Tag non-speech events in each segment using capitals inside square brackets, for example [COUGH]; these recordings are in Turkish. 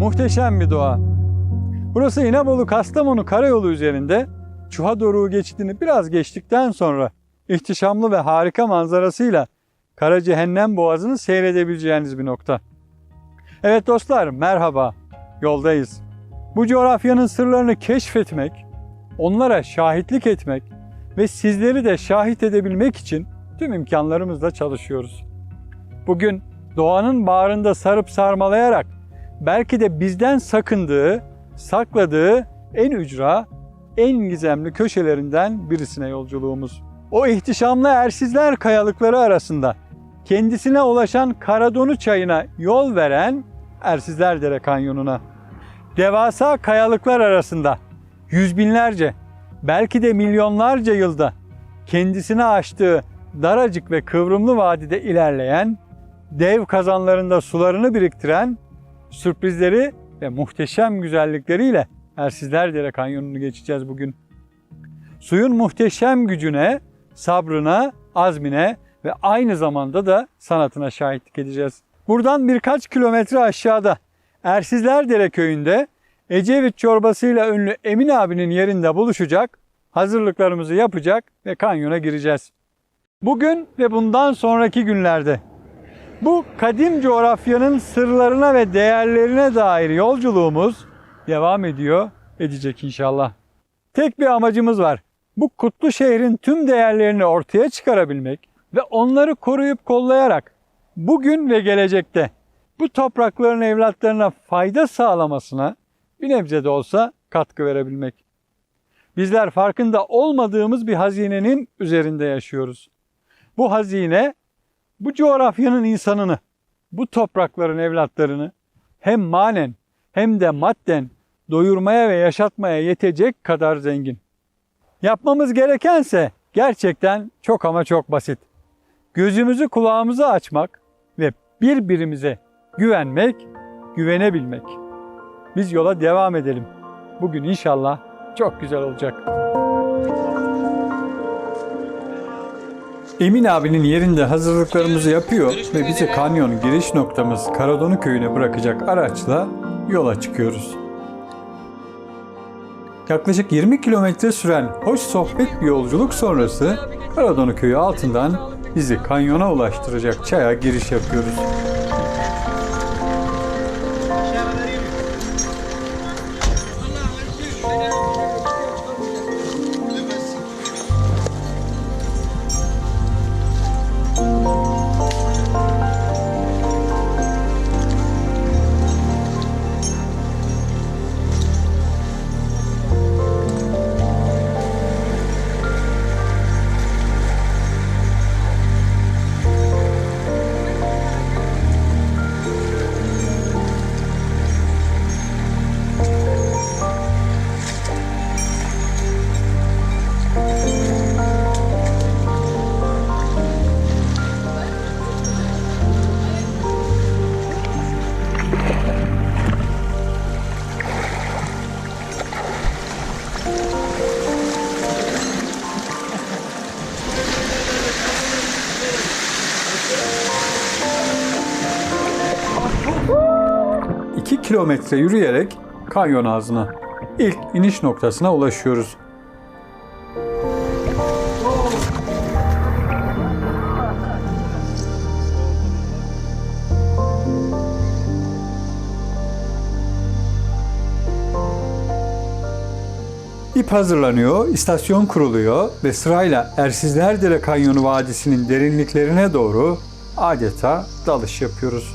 Muhteşem bir doğa. Burası İnebolu Kastamonu karayolu üzerinde Çuha Doruğu geçidini biraz geçtikten sonra ihtişamlı ve harika manzarasıyla Kara Cehennem Boğazı'nı seyredebileceğiniz bir nokta. Evet dostlar merhaba, yoldayız. Bu coğrafyanın sırlarını keşfetmek, onlara şahitlik etmek ve sizleri de şahit edebilmek için tüm imkanlarımızla çalışıyoruz. Bugün doğanın bağrında sarıp sarmalayarak belki de bizden sakındığı, sakladığı en ücra, en gizemli köşelerinden birisine yolculuğumuz. O ihtişamlı ersizler kayalıkları arasında kendisine ulaşan Karadonu çayına yol veren Ersizler Dere Kanyonu'na. Devasa kayalıklar arasında yüz binlerce, belki de milyonlarca yılda kendisine açtığı daracık ve kıvrımlı vadide ilerleyen, dev kazanlarında sularını biriktiren, sürprizleri ve muhteşem güzellikleriyle Ersizler Dere Kanyonu'nu geçeceğiz bugün. Suyun muhteşem gücüne, sabrına, azmine ve aynı zamanda da sanatına şahitlik edeceğiz. Buradan birkaç kilometre aşağıda Ersizler Dere köyünde Ecevit çorbasıyla ünlü Emin abinin yerinde buluşacak, hazırlıklarımızı yapacak ve kanyona gireceğiz. Bugün ve bundan sonraki günlerde bu kadim coğrafyanın sırlarına ve değerlerine dair yolculuğumuz devam ediyor, edecek inşallah. Tek bir amacımız var. Bu kutlu şehrin tüm değerlerini ortaya çıkarabilmek ve onları koruyup kollayarak bugün ve gelecekte bu toprakların evlatlarına fayda sağlamasına bir nebze de olsa katkı verebilmek. Bizler farkında olmadığımız bir hazinenin üzerinde yaşıyoruz. Bu hazine bu coğrafyanın insanını, bu toprakların evlatlarını hem manen hem de madden doyurmaya ve yaşatmaya yetecek kadar zengin. Yapmamız gerekense gerçekten çok ama çok basit. Gözümüzü kulağımızı açmak ve birbirimize güvenmek, güvenebilmek. Biz yola devam edelim. Bugün inşallah çok güzel olacak. Emin abinin yerinde hazırlıklarımızı yapıyor ve bizi kanyon giriş noktamız Karadonu köyüne bırakacak araçla yola çıkıyoruz. Yaklaşık 20 kilometre süren hoş sohbet bir yolculuk sonrası Karadonu köyü altından bizi kanyona ulaştıracak çaya giriş yapıyoruz. Kilometre yürüyerek kanyon ağzına, ilk iniş noktasına ulaşıyoruz. İp hazırlanıyor, istasyon kuruluyor ve sırayla Ersizlerdere Kanyonu Vadisi'nin derinliklerine doğru adeta dalış yapıyoruz.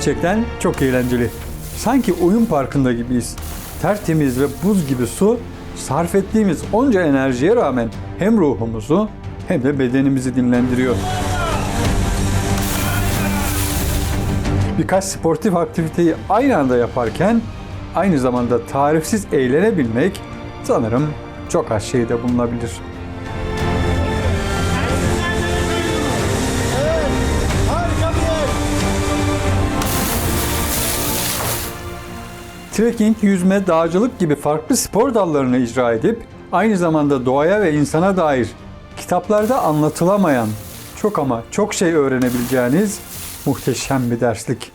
Gerçekten çok eğlenceli. Sanki oyun parkında gibiyiz. Tertemiz ve buz gibi su sarf ettiğimiz onca enerjiye rağmen hem ruhumuzu hem de bedenimizi dinlendiriyor. Birkaç sportif aktiviteyi aynı anda yaparken aynı zamanda tarifsiz eğlenebilmek sanırım çok az şeyde bulunabilir. Trekking, yüzme, dağcılık gibi farklı spor dallarını icra edip aynı zamanda doğaya ve insana dair kitaplarda anlatılamayan çok ama çok şey öğrenebileceğiniz muhteşem bir derslik.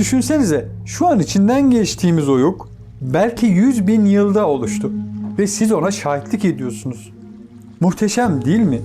Düşünsenize şu an içinden geçtiğimiz oyuk belki 100 bin yılda oluştu ve siz ona şahitlik ediyorsunuz. Muhteşem değil mi?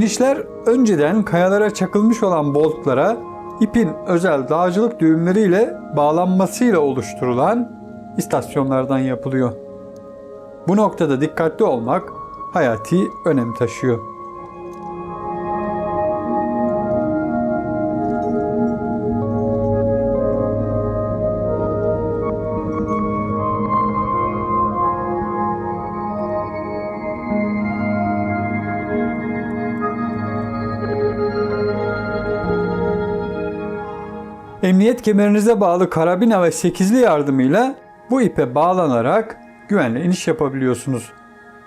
İnişler önceden kayalara çakılmış olan boltlara ipin özel dağcılık düğümleriyle bağlanmasıyla oluşturulan istasyonlardan yapılıyor. Bu noktada dikkatli olmak hayati önem taşıyor. Emniyet kemerinize bağlı karabina ve 8'li yardımıyla bu ipe bağlanarak güvenli iniş yapabiliyorsunuz.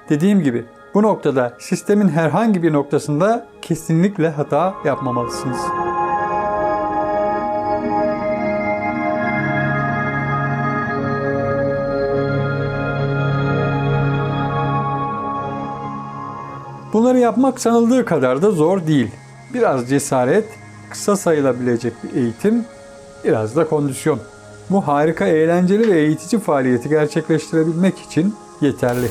Dediğim gibi bu noktada sistemin herhangi bir noktasında kesinlikle hata yapmamalısınız. Bunları yapmak sanıldığı kadar da zor değil. Biraz cesaret, kısa sayılabilecek bir eğitim, biraz da kondisyon. Bu harika, eğlenceli ve eğitici faaliyeti gerçekleştirebilmek için yeterli.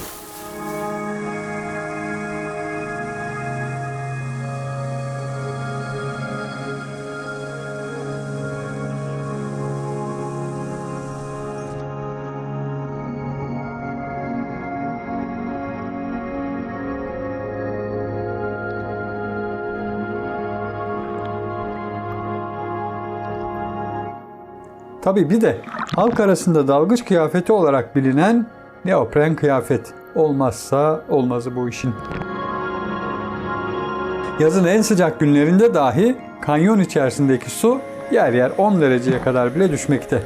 Tabii bir de halk arasında dalgıç kıyafeti olarak bilinen neopren kıyafet olmazsa olmazı bu işin. Yazın en sıcak günlerinde dahi kanyon içerisindeki su yer yer 10 dereceye kadar bile düşmekte.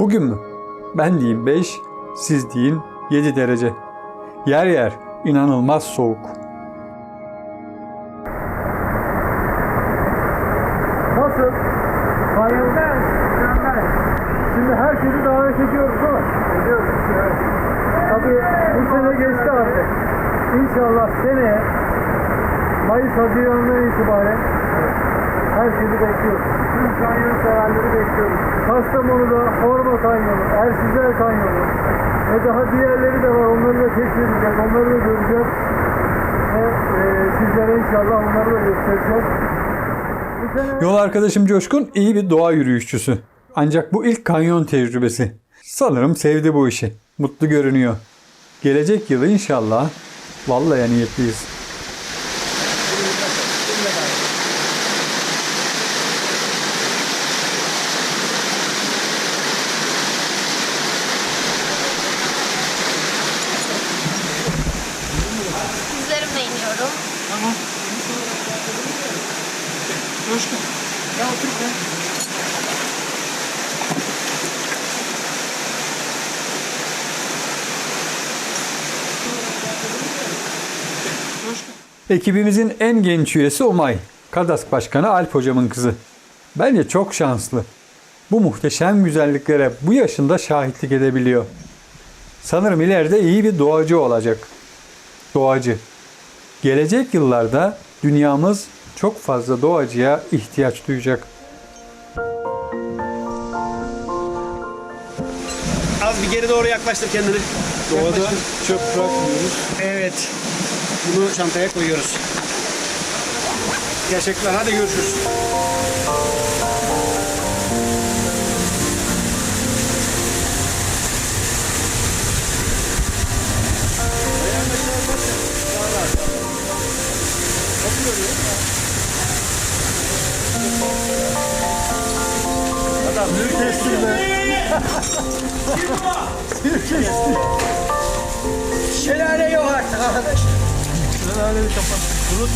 Bugün mü? Ben diyeyim 5, siz deyin 7 derece. Yer yer inanılmaz soğuk. Nasıl? Şimdi herkesi davet ediyoruz ama. Ediyoruz. Tabii bu sene geçti artık. İnşallah seneye Mayıs Haziran'dan itibaren herkesi bekliyoruz. Tüm kanyon severleri bekliyoruz. Kastamonu'da Horma Kanyonu, Ersizler Kanyonu ve daha diğerleri de var. Onları da keşfedeceğiz. Onları da göreceğiz. Ve e, sizlere inşallah onları da göstereceğiz. Yol arkadaşım Coşkun iyi bir doğa yürüyüşçüsü. Ancak bu ilk kanyon tecrübesi. Sanırım sevdi bu işi. Mutlu görünüyor. Gelecek yıl inşallah vallahi niyetliyiz. Ekibimizin en genç üyesi Umay. Kadask Başkanı Alp hocamın kızı. Bence çok şanslı. Bu muhteşem güzelliklere bu yaşında şahitlik edebiliyor. Sanırım ileride iyi bir doğacı olacak. Doğacı. Gelecek yıllarda dünyamız çok fazla doğacıya ihtiyaç duyacak. Az bir geri doğru yaklaştır kendini. Doğada çöp bırakmıyoruz. Evet. Bunu çantaya koyuyoruz. Teşekkürler. Hadi görüşürüz.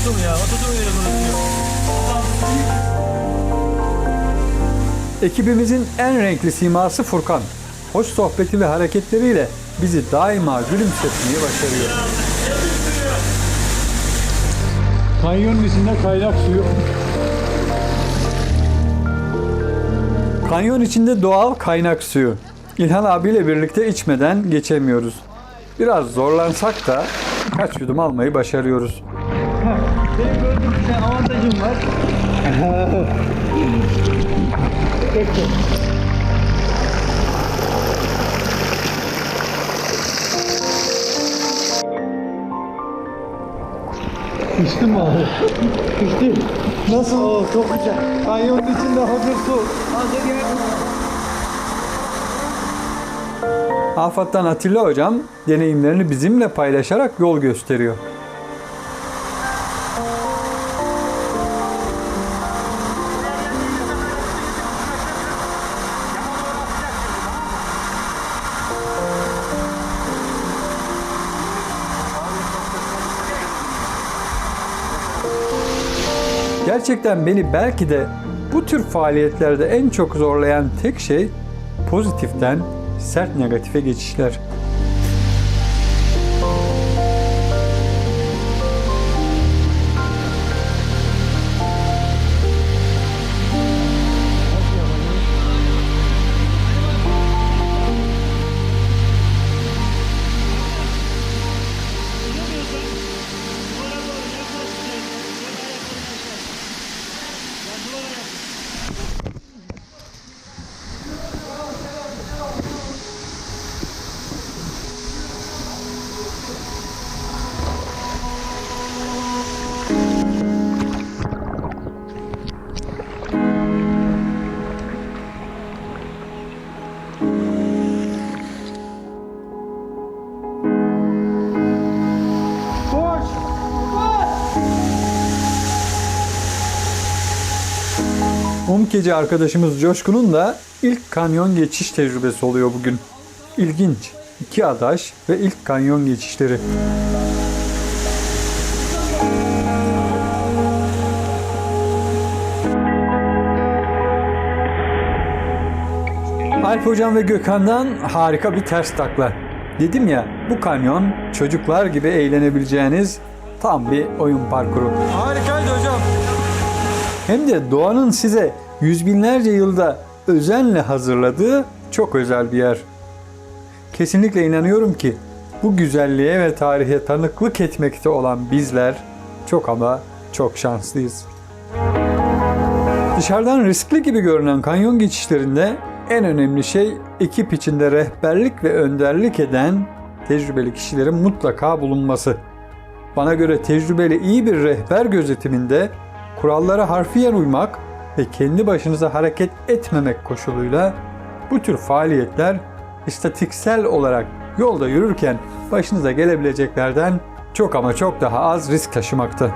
Unuttum ya. Oturdum yere unutuyor. Ekibimizin en renkli siması Furkan. Hoş sohbeti ve hareketleriyle bizi daima gülümsetmeyi başarıyor. Kanyonun içinde kaynak suyu. Kanyon içinde doğal kaynak suyu. İlhan abiyle birlikte içmeden geçemiyoruz. Biraz zorlansak da kaç yudum almayı başarıyoruz. Benim gördüğüm bir tane avantajım var. [LAUGHS] İçtin mi abi? İçtim. Nasıl? Oo, çok güzel. Kanyonun içinde hazır su. Hazır gel. Afat'tan Atilla hocam deneyimlerini bizimle paylaşarak yol gösteriyor. Gerçekten beni belki de bu tür faaliyetlerde en çok zorlayan tek şey pozitiften sert negatife geçişler. Umkeci arkadaşımız Coşkun'un da ilk kanyon geçiş tecrübesi oluyor bugün. İlginç. İki adaş ve ilk kanyon geçişleri. Alp Hocam ve Gökhan'dan harika bir ters takla. Dedim ya bu kanyon çocuklar gibi eğlenebileceğiniz tam bir oyun parkuru. Harikaydı hocam. Hem de doğanın size yüz binlerce yılda özenle hazırladığı çok özel bir yer. Kesinlikle inanıyorum ki bu güzelliğe ve tarihe tanıklık etmekte olan bizler çok ama çok şanslıyız. Dışarıdan riskli gibi görünen kanyon geçişlerinde en önemli şey ekip içinde rehberlik ve önderlik eden tecrübeli kişilerin mutlaka bulunması. Bana göre tecrübeli iyi bir rehber gözetiminde kurallara harfiyen uymak ve kendi başınıza hareket etmemek koşuluyla bu tür faaliyetler istatiksel olarak yolda yürürken başınıza gelebileceklerden çok ama çok daha az risk taşımakta.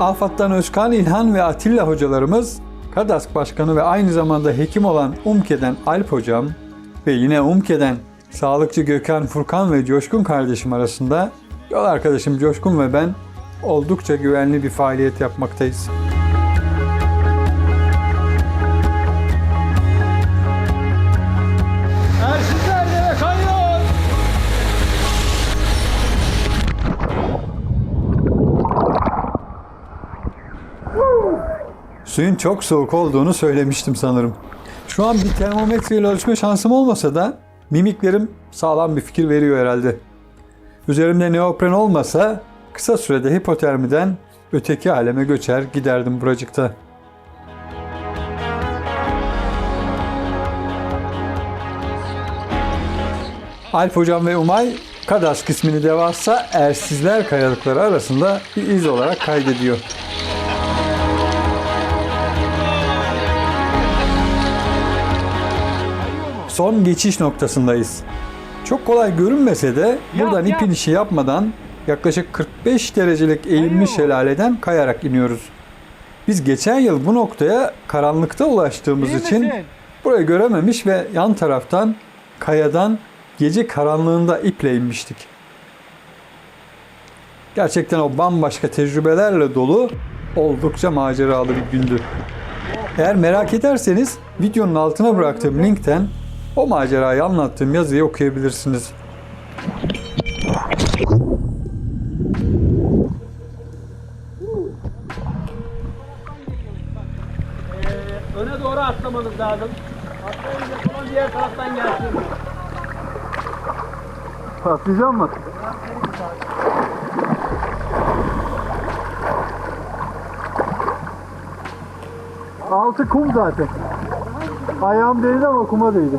Afat'tan Özkan, İlhan ve Atilla hocalarımız, Kadask Başkanı ve aynı zamanda hekim olan Umke'den Alp hocam, ve yine Umke'den sağlıkçı Gökhan Furkan ve Coşkun kardeşim arasında yol arkadaşım Coşkun ve ben oldukça güvenli bir faaliyet yapmaktayız. Suyun çok soğuk olduğunu söylemiştim sanırım. Şu an bir termometreyle ölçme şansım olmasa da mimiklerim sağlam bir fikir veriyor herhalde. Üzerimde neopren olmasa kısa sürede hipotermiden öteki aleme göçer giderdim buracıkta. Alp Hocam ve Umay Kadas kısmını devasa ersizler kayalıkları arasında bir iz olarak kaydediyor. Son geçiş noktasındayız. Çok kolay görünmese de buradan yap. ip inişi yapmadan yaklaşık 45 derecelik eğilmiş şelaleden kayarak iniyoruz. Biz geçen yıl bu noktaya karanlıkta ulaştığımız İyi için misin? burayı görememiş ve yan taraftan kayadan gece karanlığında iple inmiştik. Gerçekten o bambaşka tecrübelerle dolu oldukça maceralı bir gündü. Eğer merak ederseniz videonun altına bıraktığım linkten o macerayı anlattığım yazıyı okuyabilirsiniz. Öne doğru atlamanız lazım. Atlayınca falan diğer taraftan gelsin. Patlayacak mı? Altı kum zaten. Ayağım değdi ama kuma değdi.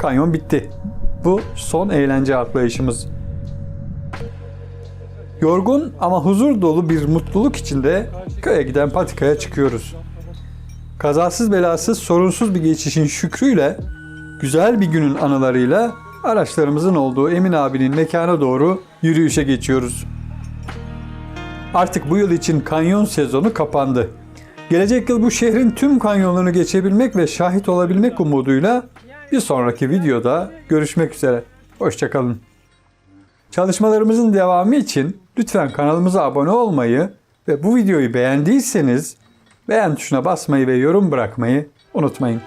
Kanyon bitti. Bu son eğlence atlayışımız. Yorgun ama huzur dolu bir mutluluk içinde köye giden patikaya çıkıyoruz. Kazasız belasız sorunsuz bir geçişin şükrüyle güzel bir günün anılarıyla araçlarımızın olduğu Emin abinin mekana doğru yürüyüşe geçiyoruz. Artık bu yıl için kanyon sezonu kapandı. Gelecek yıl bu şehrin tüm kanyonlarını geçebilmek ve şahit olabilmek umuduyla bir sonraki videoda görüşmek üzere. Hoşçakalın. Çalışmalarımızın devamı için lütfen kanalımıza abone olmayı ve bu videoyu beğendiyseniz beğen tuşuna basmayı ve yorum bırakmayı unutmayın.